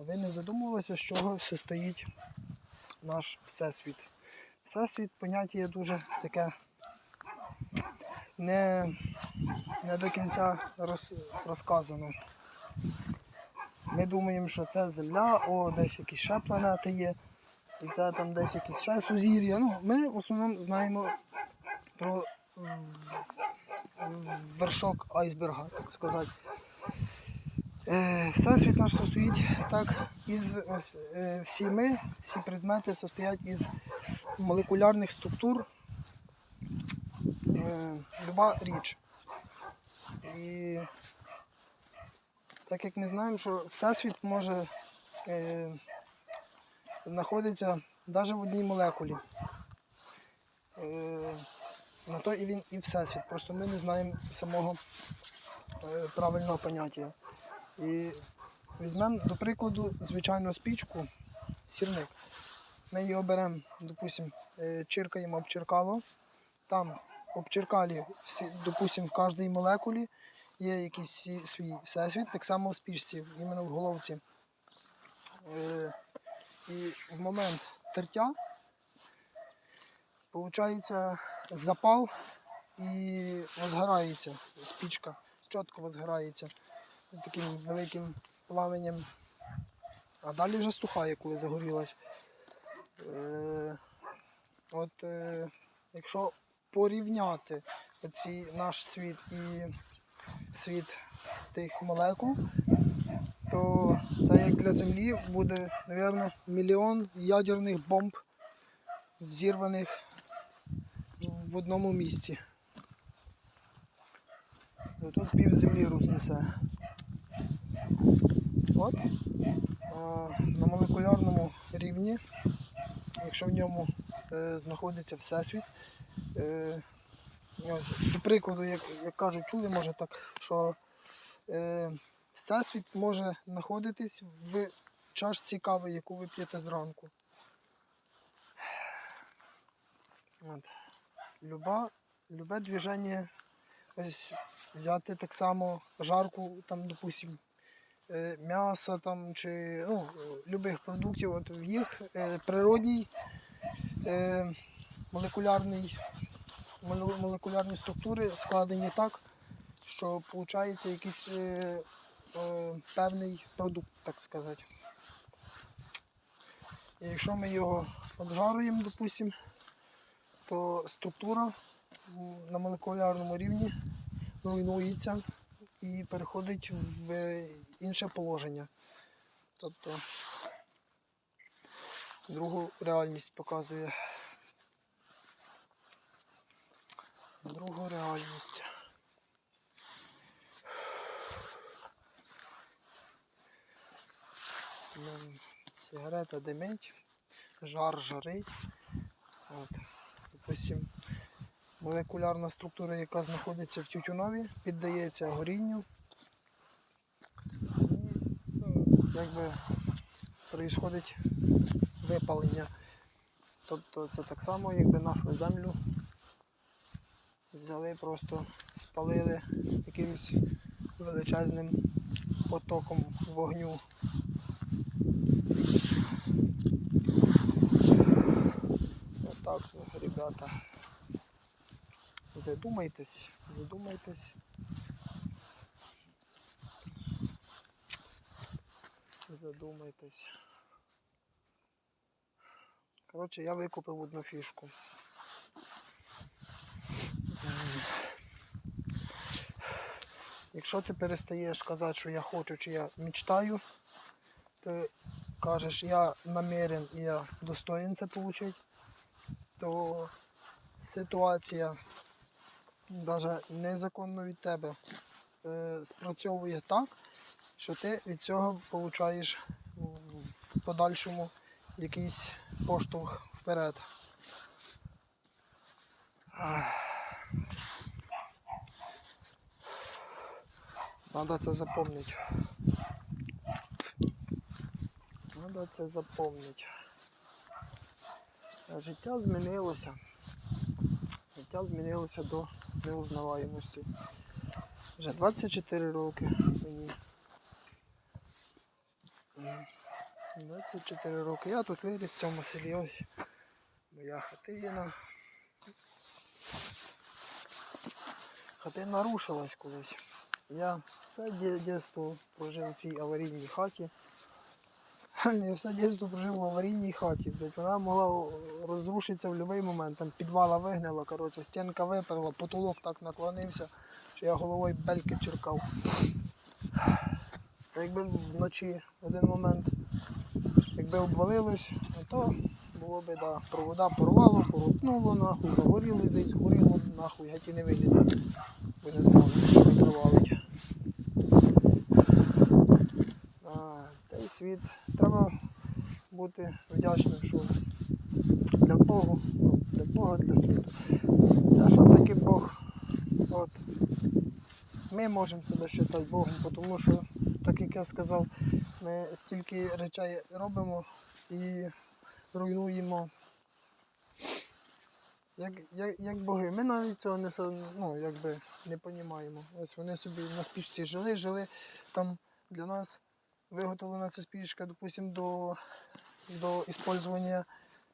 А ви не задумувалися, з чого состоїть наш Всесвіт? Всесвіт поняття є дуже таке не, не до кінця роз, розказано. Ми думаємо, що це Земля, о, десь якісь ще планети є, і це там десь якісь ще сузір'я. Ну, ми в основному знаємо про вершок айсберга, так сказати. Е, Всесвіт наш состоїть так із е, всі ми, всі предмети состоять із молекулярних структур. Е, Люба річ. І так як ми знаємо, що Всесвіт може знаходиться навіть в одній молекулі. На то і він і Всесвіт. Просто ми не знаємо самого правильного поняття. І візьмемо, до прикладу, звичайну спічку, сірник. Ми її оберемо, допустимо, е, чиркаємо обчеркало. Там обчеркалі, допустимо, в кожній молекулі є якийсь свій- свій всесвіт, так само в спічці, іменно в головці. Е, І в момент тертя виходить запал і возгорається спічка, чітко возгорається таким великим пламенем. А далі вже стухає, коли загорілась. Е, от е, якщо порівняти оці, наш світ і світ тих молекул, то це як для Землі буде, мабуть, мільйон ядерних бомб, взірваних в одному місці. Тут пів землі рознесе. От на молекулярному рівні, якщо в ньому е, знаходиться всесвіт, е, до прикладу, як, кажуть, чули, може так, що е, всесвіт може знаходитись в чашці кави, яку ви п'єте зранку. От. Люба, любе движення, ось взяти так само жарку, там, допустим, е, м'яса там, чи ну, любих продуктів, от в їх е, природній е, молекулярний, молекулярні структури складені так, що виходить якийсь е, е, певний продукт, так сказати. І якщо ми його обжаруємо, допустимо, то структура на молекулярному рівні руйнується і переходить в інше положення. Тобто другу реальність показує. Другу реальність. Сигарета димить, жар жарить. От. Допустим, молекулярна структура, яка знаходиться в тютюнові, піддається горінню. І ну, якби происходить випалення. Тобто це так само, якби нашу землю взяли, просто спалили якимось величезним потоком вогню. Отак, ребята. Задумайтесь, задумайтесь. Задумайтесь. Коротше, я викупив одну фішку. Якщо ти перестаєш казати, що я хочу чи я мечтаю, ти кажеш, я намерен і я достоин це отримати, то ситуація навіть незаконно від тебе е, спрацьовує так, що ти від цього получаєш в подальшому якийсь поштовх вперед. Надо це запомнити. Надо це запомнити. Життя змінилося. Життя змінилося до неузнаваємості. Вже 24 роки мені. 24 роки. Я тут виріс в цьому селі. Ось моя хатина. Хатина рушилась колись. Я все дитинство прожив у цій аварійній хаті. Я все дитинство прожив в аварійній хаті. Вона могла розрушитися в будь-який момент. Там підвала вигнила, коротше, стінка виперла, потолок так наклонився, що я головою бельки черкав. Це якби вночі в один момент, якби обвалилось, то було би, да, провода порвало, порутнуло, нахуй, загоріло десь, горіло, нахуй, геть і не вилізе. Бо не змогли, так завалить. А, цей світ треба бути вдячним, що для Бога, ну, для Бога, для світу. Те, що таки Бог. От. Ми можемо себе вважати Богом, тому що, так як я сказав, ми стільки речей робимо і руйнуємо. Як, як, як боги. Ми навіть цього не, ну, якби, не розуміємо. Ось вони собі на спічці жили, жили там для нас виготовлена ця спічка, допустим, до, до іспользування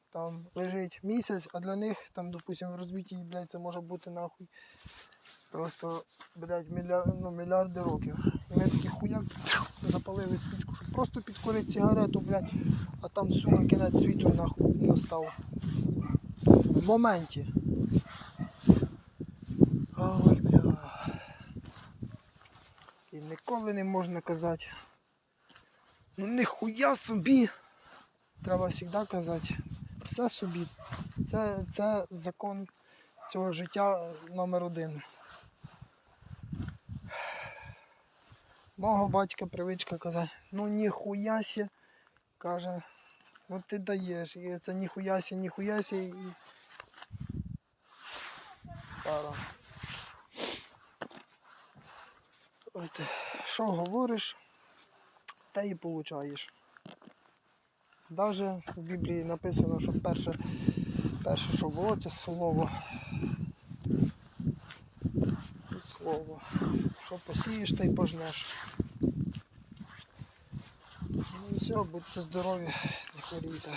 там лежить місяць, а для них там, допустим, в розбитій, блядь, це може бути нахуй просто, блядь, мілья... ну, мільярди років. І ми такі хуяк запалили спічку, щоб просто підкурити цигарету, блядь, а там, сука, кінець світу нахуй настав. В моменті. Ой, бля. І ніколи не можна казати. Ну ніхуя собі. Треба завжди казати. Все собі. Це, це закон цього життя номер один. Мого батька привичка казати, ну ніхуя сі, каже, ну ти даєш. І це ніхуя сі, ніхуя сі і. Пара. От, що говориш, те і получаєш. Навіть в Біблії написано, що перше, перше, що було, це слово. Слово. Що посієш, та й пожнеш. Ну і все, будьте здорові, не хворійте.